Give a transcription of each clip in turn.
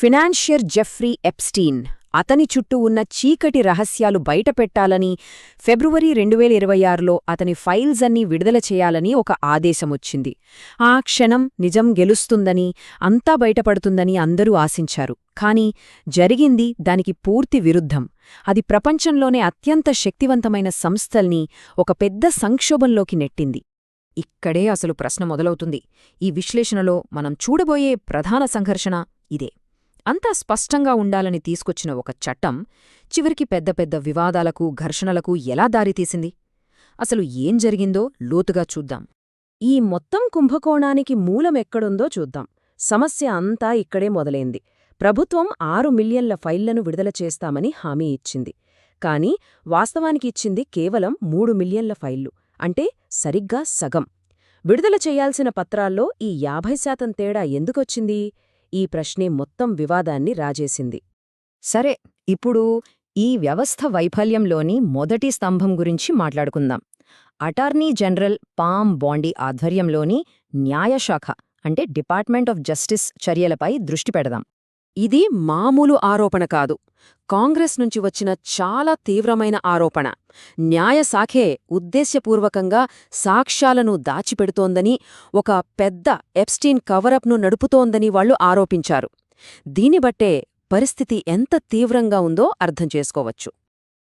Financier Jeffrey Epstein అతని చుట్టూ ఉన్న చీకటి రహస్యాలు బయటపెట్టాలని ఫిబ్రవరి రెండు వేల ఇరవై ఆరులో అతని ఫైల్స్ అన్నీ విడుదల చేయాలని ఒక ఆదేశమొచ్చింది. ఆ క్షణం నిజం గెలుస్తుందని అంతా బయటపడుతుందని అందరూ ఆశించారు. కాని జరిగింది దానికి పూర్తి విరుద్ధం. అది ప్రపంచంలోనే అత్యంత శక్తివంతమైన సంస్థల్ని ఒక పెద్ద సంక్షోభంలోకి నెట్టింది. ఇక్కడే అసలు ప్రశ్న మొదలవుతుంది. ఈ విశ్లేషణలో మనం చూడబోయే ప్రధాన సంఘర్షణ ఇదే. అంతా స్పష్టంగా ఉండాలని తీసుకొచ్చిన ఒక చట్టం చివరికి పెద్ద పెద్ద వివాదాలకు ఘర్షణలకు ఎలా దారితీసింది అసలు ఏం జరిగిందో లోతుగా చూద్దాం. ఈ మొత్తం కుంభకోణానికి మూలమెక్కడుందో చూద్దాం. సమస్య అంతా ఇక్కడే మొదలైంది. ప్రభుత్వం ఆరు మిలియన్ల ఫైళ్ళను విడుదల చేస్తామని హామీ ఇచ్చింది. కాని వాస్తవానికి ఇచ్చింది కేవలం మూడు మిలియన్ల ఫైళ్ళు అంటే సరిగ్గా సగం. విడుదల చేయాల్సిన పత్రాల్లో ఈ యాభై శాతం తేడా ఎందుకొచ్చింది? ఈ ప్రశ్నే మొత్తం వివాదాన్ని రాజేసింది. సరే ఇప్పుడు ఈ వ్యవస్థ వైఫల్యంలోని మొదటి స్తంభం గురించి మాట్లాడుకుందాం. అటార్నీ జనరల్ పామ్ బాండీ ఆధ్వర్యంలోని న్యాయశాఖ అంటే డిపార్ట్మెంట్ ఆఫ్ జస్టిస్ చర్యలపై దృష్టి పెడదాం. ఇది మామూలు ఆరోపణ కాదు. కాంగ్రెస్ నుంచి వచ్చిన చాలా తీవ్రమైన ఆరోపణ. న్యాయశాఖే ఉద్దేశ్యపూర్వకంగా సాక్ష్యాలను దాచిపెడుతోందని ఒక పెద్ద ఎప్స్టీన్ కవరప్ను నడుపుతోందని వాళ్ళు ఆరోపించారు. దీనిబట్టే పరిస్థితి ఎంత తీవ్రంగా ఉందో అర్థం చేసుకోవచ్చు.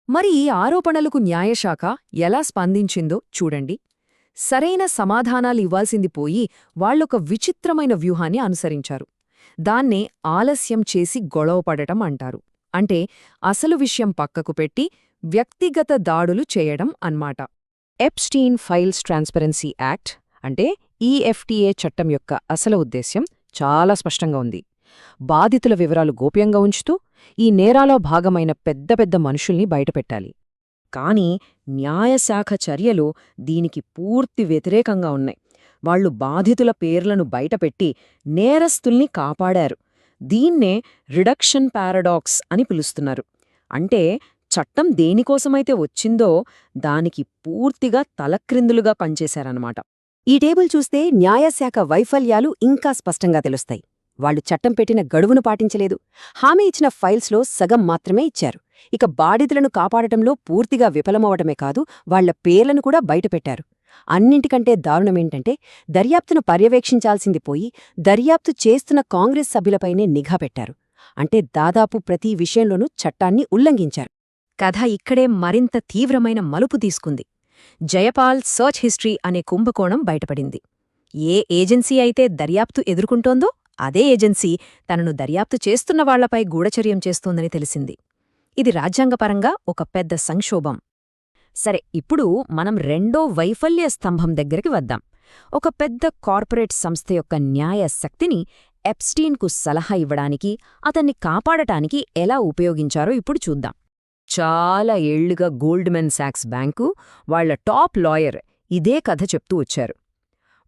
మరి ఈ ఆరోపణలకు న్యాయశాఖ ఎలా స్పందించిందో చూడండి. సరైన సమాధానాలివ్వాల్సింది పోయి వాళ్ళొక విచిత్రమైన వ్యూహాన్ని అనుసరించారు. దాన్నే ఆలస్యం చేసి గొడవపడటం అంటారు. అంటే అసలు విషయం పక్కకు పెట్టి వ్యక్తిగత దాడులు చేయడం అన్మాట. ఎప్స్టీన్ ఫైల్స్ ట్రాన్స్పరెన్సీ యాక్ట్ అంటే ఈఎఫ్టీఏ చట్టం యొక్క అసలు ఉద్దేశ్యం చాలా స్పష్టంగా ఉంది. బాధితుల వివరాలు గోప్యంగా ఉంచుతూ ఈ నేరాలో భాగమైన పెద్ద పెద్ద మనుషుల్ని బయటపెట్టాలి. కాని న్యాయశాఖ చర్యలు దీనికి పూర్తి వ్యతిరేకంగా ఉన్నాయి. వాళ్ళు బాధితుల పేర్లను బయటపెట్టి నేరస్తుల్ని కాపాడారు. దీన్నే రిడక్షన్ పారాడాక్స్ అని పిలుస్తున్నారు. అంటే చట్టం దేనికోసమైతే వచ్చిందో దానికి పూర్తిగా తలక్రిందులుగా పనిచేశారన్నమాట. ఈ టేబుల్ చూస్తే న్యాయశాఖ వైఫల్యాలు ఇంకా స్పష్టంగా తెలుస్తాయి. వాళ్ళు చట్టం పెట్టిన గడువును పాటించలేదు. హామీ ఇచ్చిన ఫైల్స్లో సగం మాత్రమే ఇచ్చారు. ఇక బాధితులను కాపాడటంలో పూర్తిగా విఫలమవటమే కాదు వాళ్ళ పేర్లను కూడా బయటపెట్టారు. అన్నింటికంటే దారుణమేంటంటే దర్యాప్తును పర్యవేక్షించాల్సింది పోయి దర్యాప్తు చేస్తున్న కాంగ్రెస్ సభ్యులపైనే నిఘా పెట్టారు. అంటే దాదాపు ప్రతి విషయంలోనూ చట్టాన్ని ఉల్లంఘించారు. కథ ఇక్కడే మరింత తీవ్రమైన మలుపు తీసుకుంది. జయపాల్ సర్చ్ హిస్టరీ అనే కుంభకోణం బయటపడింది. ఏ ఏజెన్సీ అయితే దర్యాప్తు ఎదుర్కొంటోందో అదే ఏజెన్సీ తనను దర్యాప్తు చేస్తున్న వాళ్ళపై గూఢచర్యం చేస్తోందని తెలిసింది. ఇది రాజ్యాంగపరంగా ఒక పెద్ద సంక్షోభం. సరే ఇప్పుడు మనం రెండో వైఫల్య స్తంభం దగ్గరికి వద్దాం. ఒక పెద్ద కార్పొరేట్ సంస్థ యొక్క న్యాయ శక్తిని ఎప్స్టీన్కు సలహా ఇవ్వడానికి అతన్ని కాపాడటానికి ఎలా ఉపయోగించారో ఇప్పుడు చూద్దాం. చాలా ఏళ్ళుగా గోల్డ్మెన్ సాక్స్ బ్యాంకు వాళ్ళ టాప్ లాయర్ ఇదే కథ చెప్తూ వచ్చారు.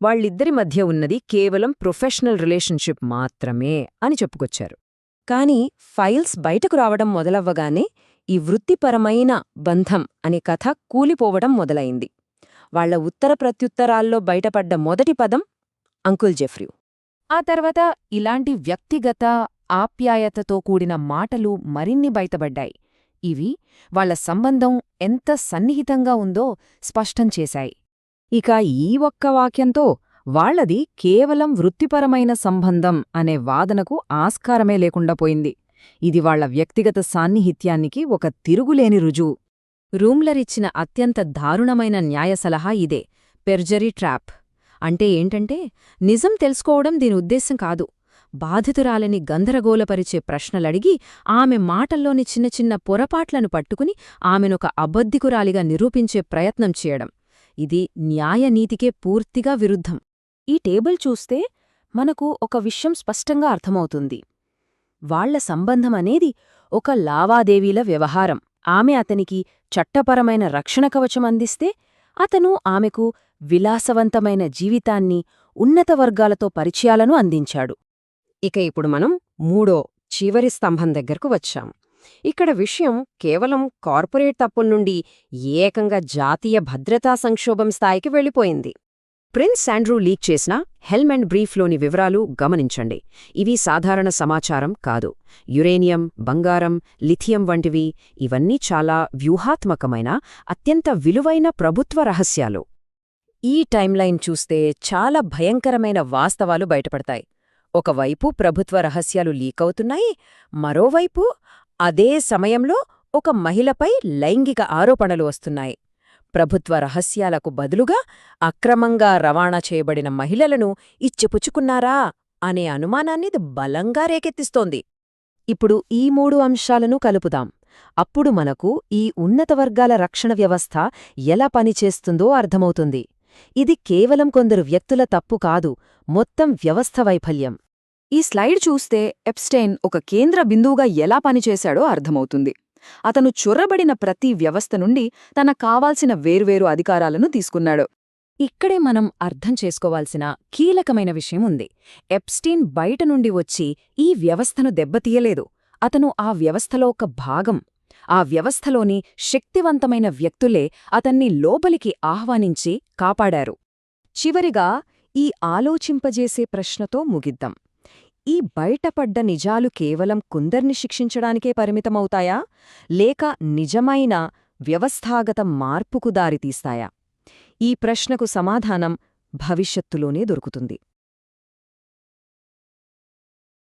వాళ్ళిద్దరి మధ్య ఉన్నది కేవలం ప్రొఫెషనల్ రిలేషన్షిప్ మాత్రమే అని చెప్పుకొచ్చారు. కానీ ఫైల్స్ బయటకు రావడం మొదలవ్వగానే ఈ వృత్తిపరమైన బంధం అనే కథ కూలిపోవడం మొదలైంది. వాళ్ళ ఉత్తర ప్రత్యుత్తరాల్లో బయటపడ్డ మొదటి పదం అంకుల్ జెఫ్రియూ ఆ తర్వాత ఇలాంటి వ్యక్తిగత ఆప్యాయతతో కూడిన మాటలు మరిన్ని బయటపడ్డాయి. ఇవి వాళ్ళ సంబంధం ఎంత సన్నిహితంగా ఉందో స్పష్టం చేశాయి. ఇక ఈ ఒక్క వాక్యంతో వాళ్ళది కేవలం వృత్తిపరమైన సంబంధం అనే వాదనకు ఆస్కారమే లేకుండా పోయింది. ఇది వాళ్ళ వ్యక్తిగత సాన్నిహిత్యానికి ఒక తిరుగులేని రుజువు. రూమ్లరిచ్చిన అత్యంత దారుణమైన న్యాయ సలహా ఇదే పెర్జరీ ట్రాప్. అంటే ఏంటంటే నిజం తెలుసుకోవడం దీని ఉద్దేశం కాదు. బాధితురాలని గందరగోళపరిచే ప్రశ్నలడిగి ఆమె మాటల్లోని చిన్న చిన్న పొరపాట్లను పట్టుకుని ఆమెనొక అబద్ధికురాలిగా నిరూపించే ప్రయత్నం చేయడం. ఇది న్యాయనీతికే పూర్తిగా విరుద్ధం. ఈ టేబుల్ చూస్తే మనకు ఒక విషయం స్పష్టంగా అర్థమవుతుంది. వాళ్ళ సంబంధమనేది ఒక లావాదేవీల వ్యవహారం. ఆమె అతనికి చట్టపరమైన రక్షణ కవచం అందిస్తే అతను ఆమెకు విలాసవంతమైన జీవితాన్ని ఉన్నత వర్గాలతో పరిచయాలను అందించాడు. ఇక ఇప్పుడు మనం మూడో చివరి స్తంభం దగ్గరకు వచ్చాం. ఇక్కడ విషయం కేవలం కార్పొరేట్ తప్పుల నుండి ఏకంగా జాతీయ భద్రతా సంక్షోభం స్థాయికి వెళ్ళిపోయింది. ప్రిన్స్ శాండ్రూ లీక్ చేసిన హెల్మ్ అండ్ బ్రీఫ్లోని వివరాలు గమనించండి. ఇవి సాధారణ సమాచారం కాదు. యురేనియం బంగారం లిథియం వంటివి ఇవన్నీ చాలా వ్యూహాత్మకమైన అత్యంత విలువైన ప్రభుత్వ రహస్యాలు. ఈ టైమ్లైన్ చూస్తే చాలా భయంకరమైన వాస్తవాలు బయటపడతాయి. ఒకవైపు ప్రభుత్వ రహస్యాలు లీకవుతున్నాయి మరోవైపు అదే సమయంలో ఒక మహిళపై లైంగిక ఆరోపణలు వస్తున్నాయి. ప్రభుత్వ రహస్యాలకు బదులుగా అక్రమంగా రవాణా చేయబడిన మహిళలను ఇచ్చిపుచ్చుకున్నారా అనే అనుమానాన్ని బలంగా రేకెత్తిస్తోంది. ఇప్పుడు ఈ మూడు అంశాలను కలుపుదాం. అప్పుడు మనకు ఈ ఉన్నత వర్గాల రక్షణ వ్యవస్థ ఎలా పనిచేస్తుందో అర్థమవుతుంది. ఇది కేవలం కొందరు వ్యక్తుల తప్పు కాదు మొత్తం వ్యవస్థ వైఫల్యం. ఈ స్లైడ్ చూస్తే ఎప్స్టైన్ ఒక కేంద్ర బిందువుగా ఎలా పనిచేశాడో అర్థమవుతుంది. అతను చొర్రబడిన ప్రతి వ్యవస్థ నుండి తన కావాల్సిన వేర్వేరు అధికారాలను తీసుకున్నాడు. ఇక్కడే మనం అర్థం చేసుకోవాల్సిన కీలకమైన విషయం ఉంది. ఎప్స్టీన్ బయట నుండి వచ్చి ఈ వ్యవస్థను దెబ్బతీయలేదు. అతను ఆ వ్యవస్థలో ఒక భాగం. ఆ వ్యవస్థలోని శక్తివంతమైన వ్యక్తులే అతన్ని లోపలికి ఆహ్వానించి కాపాడారు. చివరిగా ఈ ఆలోచింపజేసే ప్రశ్నతో ముగిద్దాం. ఈ బయటపడ్డ నిజాలు కేవలం కుందర్ని శిక్షించడానికే పరిమితమవుతాయా? లేక నిజమైన వ్యవస్థాగత మార్పుకు దారితీస్తాయా? ఈ ప్రశ్నకు సమాధానం భవిష్యత్తులోనే దొరుకుతుంది.